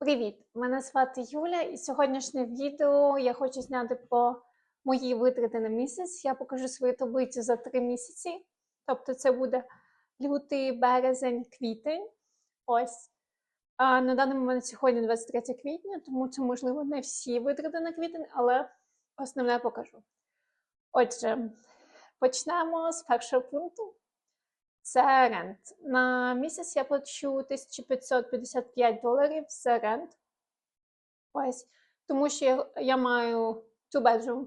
Привіт! Мене звати Юля, і сьогоднішнє відео я хочу зняти про мої витрати на місяць. Я покажу свою таблицю за три місяці. Тобто, це буде лютий, березень, квітень. Ось. А на даний момент сьогодні 23 квітня, тому це, можливо, не всі витрати на квітень, але основне покажу. Отже, почнемо з першого пункту. Це рент. На місяць я плачу 1555 доларів за рент. Ось. Тому що я, я маю two-bedroom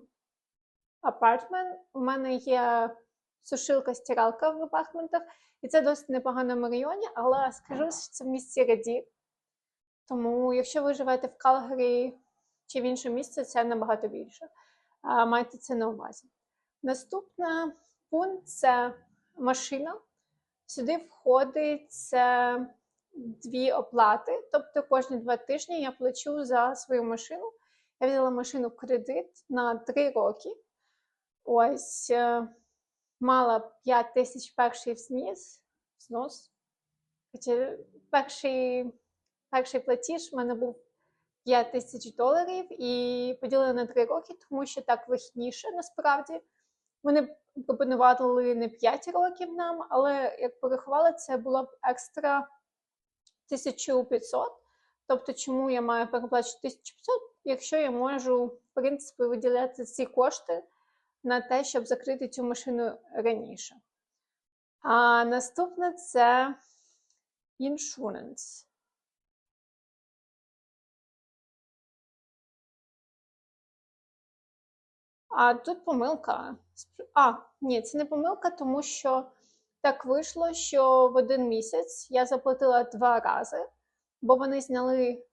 apartment. У мене є сушилка стиралка в апартментах, і це досить непоганому районі, але скажу, що це в місті Раді. Тому, якщо ви живете в Калгарі чи в іншому місці, це набагато більше. Майте це на увазі. Наступний пункт це машина. Сюди входить дві оплати, тобто кожні два тижні я плачу за свою машину. Я взяла машину в кредит на три роки. Ось е, мала 5 тисяч перший взнос. знос. Хоча перший, перший платіж в мене був 5 тисяч доларів і поділила на три роки, тому що так вигідніше насправді. Вони пропонували не 5 років нам, але як порахували, це було б екстра 1500. Тобто, чому я маю переплачувати 1500, якщо я можу, в принципі, виділяти ці кошти на те, щоб закрити цю машину раніше. А наступне це insurance. А тут помилка. А, ні, це не помилка, тому що так вийшло, що в один місяць я заплатила два рази, бо вони зняли,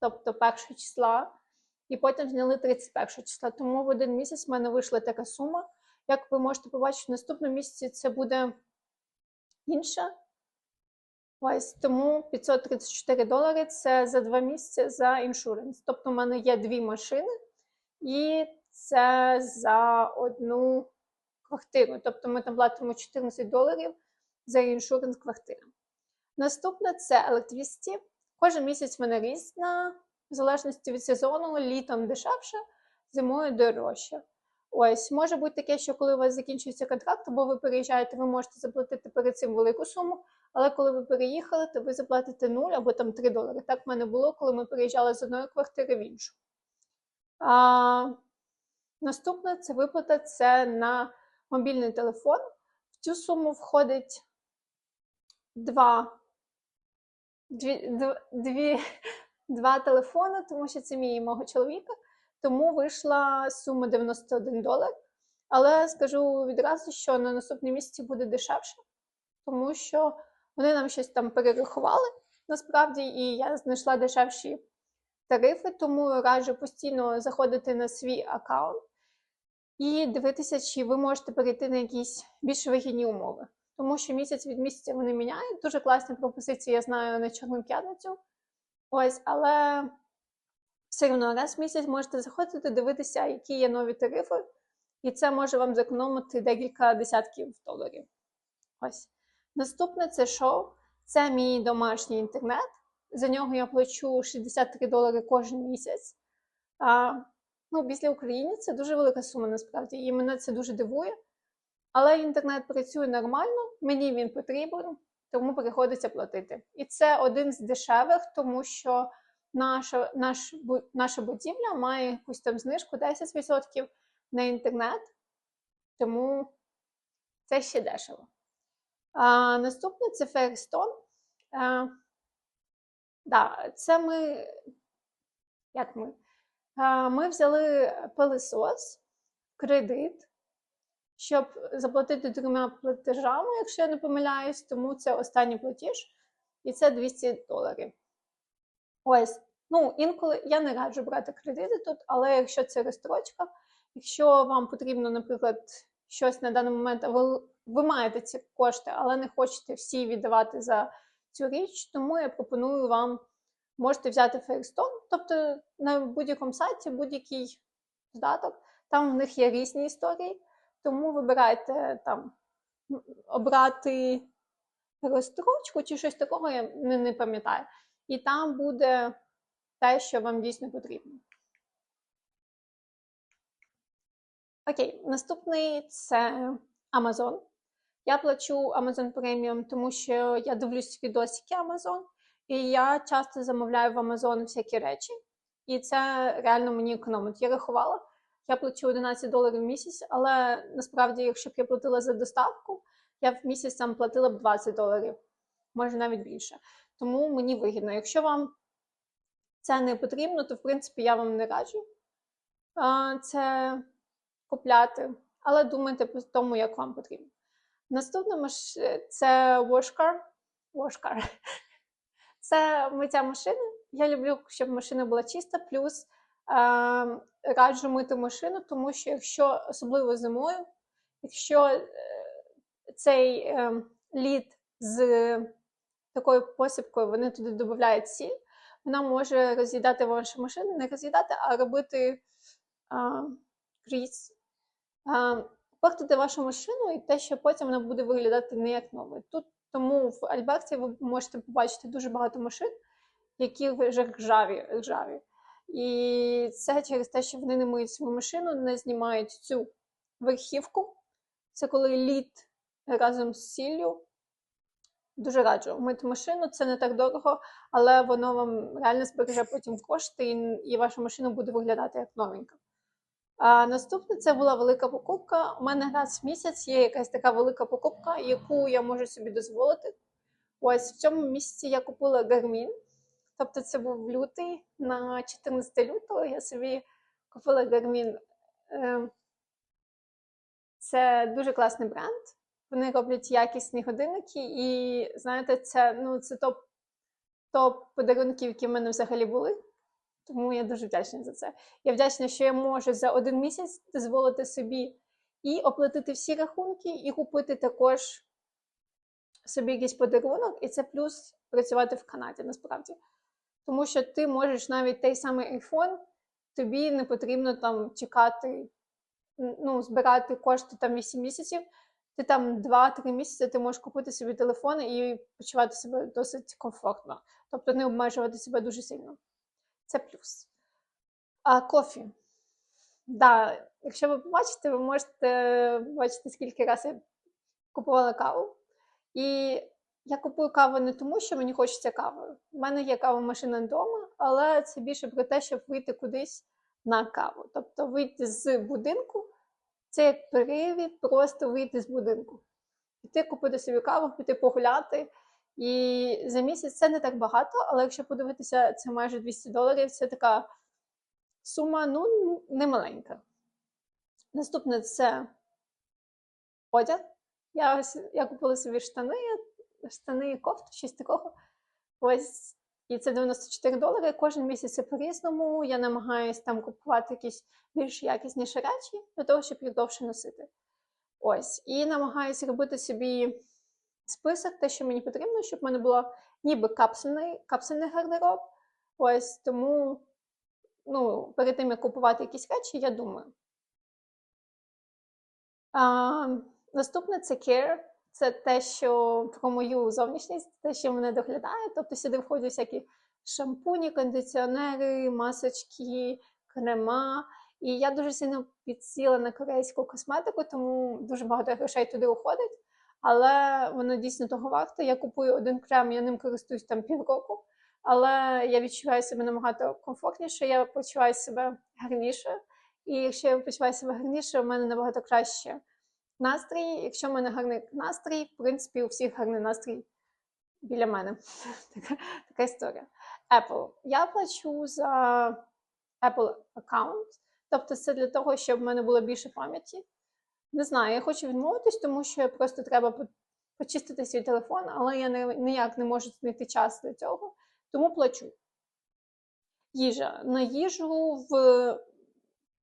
тобто першого числа, і потім зняли 31 числа. Тому в один місяць в мене вийшла така сума. Як ви можете побачити, в наступному місяці це буде інша. Ось тому 534 долари це за два місяці за іншуренс. Тобто, в мене є дві машини, і це за одну квартиру. Тобто ми там платимо 14 доларів за іншуренс квартири. Наступне це електричці. Кожен місяць вона різна, в залежності від сезону, літом дешевше, зимою дорожче. Ось, може бути таке, що коли у вас закінчується контракт, або ви переїжджаєте, ви можете заплатити перед цим велику суму, але коли ви переїхали, то ви заплатите 0 або там 3 долари. Так в мене було, коли ми переїжджали з одної квартири в іншу. А, Наступне це виплата це на мобільний телефон. В цю суму входить два дві, дві, два телефони, тому що це мій і мого чоловіка. Тому вийшла сума 91 долар. Але скажу відразу, що на наступній місяці буде дешевше, тому що вони нам щось там перерахували насправді, і я знайшла дешевші тарифи, тому раджу постійно заходити на свій аккаунт і дивитися, чи ви можете перейти на якісь більш вигідні умови. Тому що місяць від місяця вони міняють. Дуже класні пропозиції, я знаю на Чорну п'ятницю. Ось, але все одно раз в місяць можете заходити, дивитися, які є нові тарифи, і це може вам зекономити декілька десятків доларів. Ось. Наступне це шоу. Це мій домашній інтернет. За нього я плачу 63 долари кожен місяць. Ну, після України це дуже велика сума насправді, і мене це дуже дивує. Але інтернет працює нормально, мені він потрібен, тому приходиться платити. І це один з дешевих, тому що наша наш, наша будівля має якусь там знижку 10% на інтернет, тому це ще дешево. А, Наступне це Fairstone. А, да, Це ми. Як ми? Ми взяли пилисос, кредит, щоб заплатити трьома платежами, якщо я не помиляюсь, тому це останній платіж, і це 200 доларів. Ось, ну, інколи я не раджу брати кредити тут, але якщо це розстрочка, якщо вам потрібно, наприклад, щось на даний момент, ви, ви маєте ці кошти, але не хочете всі віддавати за цю річ, тому я пропоную вам можете взяти Firestone, тобто на будь-якому сайті будь-який додаток, там в них є різні історії, тому вибирайте там обрати розстрочку чи щось такого, я не, не пам'ятаю. і там буде те, що вам дійсно потрібно. Окей, наступний це Amazon. Я плачу Amazon Premium, тому що я дивлюсь відосики Amazon, і я часто замовляю в Amazon всякі речі, і це реально мені економить. Я рахувала, я плачу 11 доларів в місяць, але насправді, якщо б я платила за доставку, я в місяць там платила б 20 доларів, може навіть більше. Тому мені вигідно. Якщо вам це не потрібно, то в принципі я вам не раджу це купляти, але думайте по тому, як вам потрібно. Наступна маш... це Washcar. Washcar. Це миття машини. Я люблю, щоб машина була чиста, плюс е, раджу мити машину, тому що якщо особливо зимою, якщо е, цей е, лід з такою посипкою, вони туди додають сіль, вона може роз'їдати вашу машину, не роз'їдати, а робити. А, портити вашу машину і те, що потім вона буде виглядати не як нове. Тут тому в Альберті ви можете побачити дуже багато машин, які вже ржаві, ржаві. І це через те, що вони не миють свою машину, не знімають цю верхівку. Це коли лід разом з сіллю. Дуже раджу мити машину, це не так дорого, але воно вам реально збереже потім кошти, і, ваша машина буде виглядати як новенька. А наступне це була велика покупка. У мене раз в місяць є якась така велика покупка, яку я можу собі дозволити. Ось в цьому місяці я купила Garmin. Тобто це був лютий на 14 лютого я собі купила Garmin. Ем, Це дуже класний бренд. Вони роблять якісні годинники, і знаєте, це ну, це топ топ подарунків, які в мене взагалі були. Тому я дуже вдячна за це. Я вдячна, що я можу за один місяць дозволити собі і оплатити всі рахунки, і купити також собі якийсь подарунок, і це плюс працювати в Канаді насправді. Тому що ти можеш навіть той самий iPhone, тобі не потрібно там чекати, ну, збирати кошти там 8 місяців. Ти там 2-3 місяці ти можеш купити собі телефон і почувати себе досить комфортно, тобто не обмежувати себе дуже сильно. Це плюс. А кофі. Да, якщо ви побачите, ви можете бачити, скільки разів я купувала каву. І я купую каву не тому, що мені хочеться кави. У мене є кавомашина вдома, але це більше про те, щоб вийти кудись на каву. Тобто вийти з будинку, це як привід, просто вийти з будинку. Піти купити собі каву, піти погуляти. І за місяць це не так багато, але якщо подивитися, це майже 200 доларів, це така сума, ну, не маленька. Наступне це одяг. Я ось я купила собі штани, штани і кофту, щось такого. Ось, і це 94 долари. Кожен місяць по-різному. Я намагаюся там купувати якісь більш якісніші речі для того, щоб їх довше носити. Ось. І намагаюся робити собі список, те, що мені потрібно, щоб в мене було ніби капсульний капсульний гардероб. Ось тому, ну, перед тим, як купувати якісь речі, я думаю. А, Наступне це care. Це те, що про мою зовнішність, те, що мене доглядає. Тобто сюди входять всякі шампуні, кондиціонери, масочки, крема. І я дуже сильно підсіла на корейську косметику, тому дуже багато грошей туди уходить. Але воно дійсно того варто. Я купую один крем, я ним користуюсь там півроку, але я відчуваю себе набагато комфортніше, я почуваю себе гарніше. І якщо я почуваю себе гарніше, у мене набагато краще настрій. Якщо в мене гарний настрій, в принципі, у всіх гарний настрій біля мене. Така, така історія. Apple. Я плачу за Apple аккаунт. Тобто, це для того, щоб в мене було більше пам'яті. Не знаю, я хочу відмовитись, тому що просто треба почистити свій телефон, але я ніяк не можу знайти час для цього, тому плачу. Їжа. На їжу в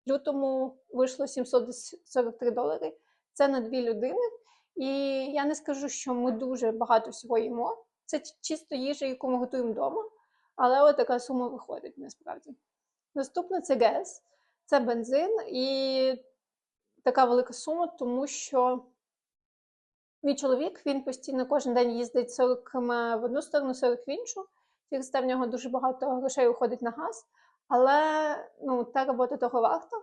лютому вийшло 743 долари. Це на дві людини. І я не скажу, що ми дуже багато всього їмо. Це чисто їжа, яку ми готуємо вдома. Але от така сума виходить насправді. Наступне це газ, це бензин і така велика сума, тому що мій чоловік він постійно кожен день їздить 40 в одну сторону, 40 в іншу. через те в нього дуже багато грошей уходить на газ, але ну, та робота того варта,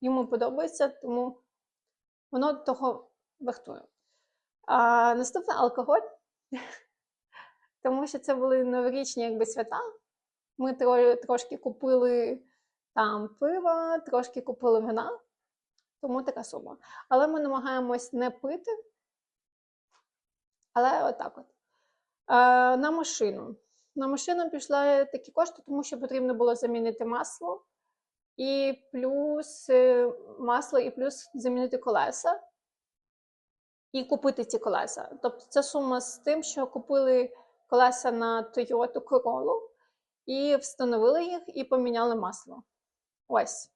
йому подобається, тому воно того вартує. А наступне алкоголь, тому що це були новорічні якби свята. Ми трошки купили там пива, трошки купили вина, тому така сума. Але ми намагаємось не пити. Але отак от. Е, на машину. На машину пішли такі кошти, тому що потрібно було замінити масло, і плюс е, масло, і плюс замінити колеса, і купити ці колеса. Тобто це сума з тим, що купили колеса на Toyota Corolla, і встановили їх, і поміняли масло. Ось.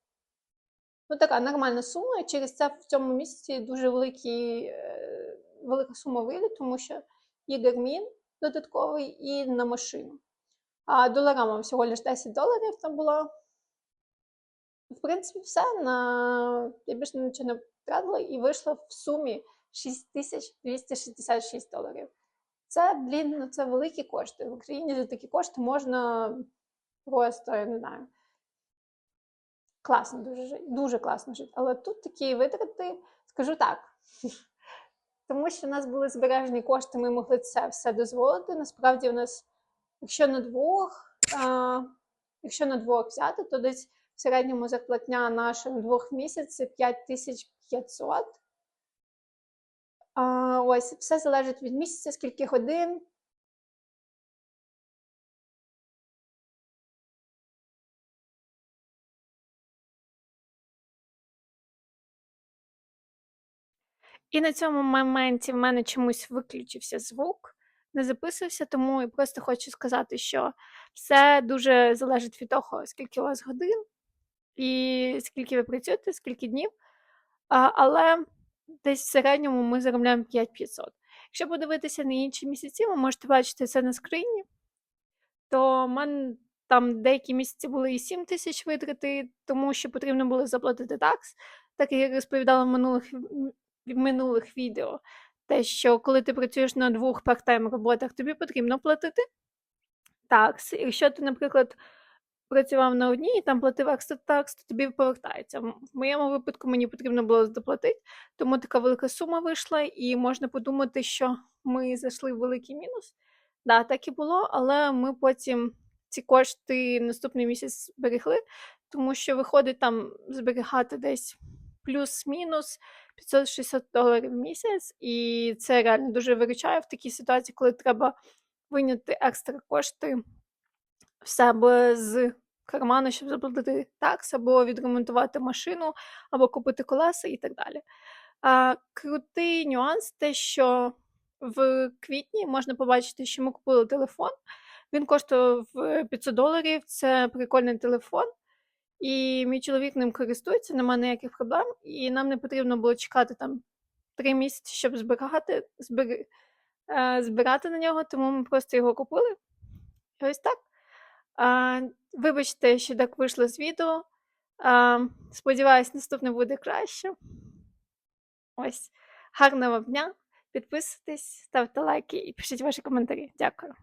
Ну, така нормальна сума, і через це в цьому місяці дуже великий, е, велика сума вийде, тому що і гармін додатковий, і на машину. А доларами всього лише 10 доларів там було. В принципі, все. На... Я більше нічого не втратила і вийшло в сумі 6266 доларів. Це, блін, ну це великі кошти. В Україні за такі кошти можна просто, я не знаю. Класно дуже жити, дуже класно жити. Але тут такі витрати, скажу так. Тому що в нас були збережені кошти, ми могли це все дозволити. Насправді, у нас, якщо на двох, а, якщо на двох взяти, то десь в середньому зарплатня наша на двох місяців 5500. А, ось, все залежить від місяця, скільки годин. І на цьому моменті в мене чомусь виключився звук, не записувався, тому я просто хочу сказати, що все дуже залежить від того, скільки у вас годин, і скільки ви працюєте, скільки днів. Але десь в середньому ми заробляємо 5500. Якщо подивитися на інші місяці, ви можете бачити це на скрині, то в мене там деякі місяці були і 7 тисяч витрати, тому що потрібно було заплатити такс, так як я розповідала в минулих, в минулих відео. Те, що коли ти працюєш на двох парт-тайм роботах, тобі потрібно платити такс. Якщо ти, наприклад, працював на одній і там платив екстра такс, то тобі повертається. В моєму випадку мені потрібно було доплатити, тому така велика сума вийшла, і можна подумати, що ми зайшли в великий мінус. Да, так і було, але ми потім ці кошти наступний місяць зберегли, тому що виходить там зберігати десь плюс-мінус 560 доларів в місяць, і це реально дуже виручає в такій ситуації, коли треба виняти екстра кошти в себе з карману, щоб заплатити такс, або відремонтувати машину, або купити колеса і так далі. А, крутий нюанс те, що в квітні можна побачити, що ми купили телефон. Він коштував е, 500 доларів. Це прикольний телефон. І мій чоловік ним користується, немає ніяких проблем, і нам не потрібно було чекати там три місяці, щоб збирати, збери, е, збирати на нього, тому ми просто його купили. І ось так. А, вибачте, що так вийшло з відео. А, сподіваюсь, наступне буде краще. Ось. Гарного вам дня. Підписуйтесь, ставте лайки і пишіть ваші коментарі. Дякую.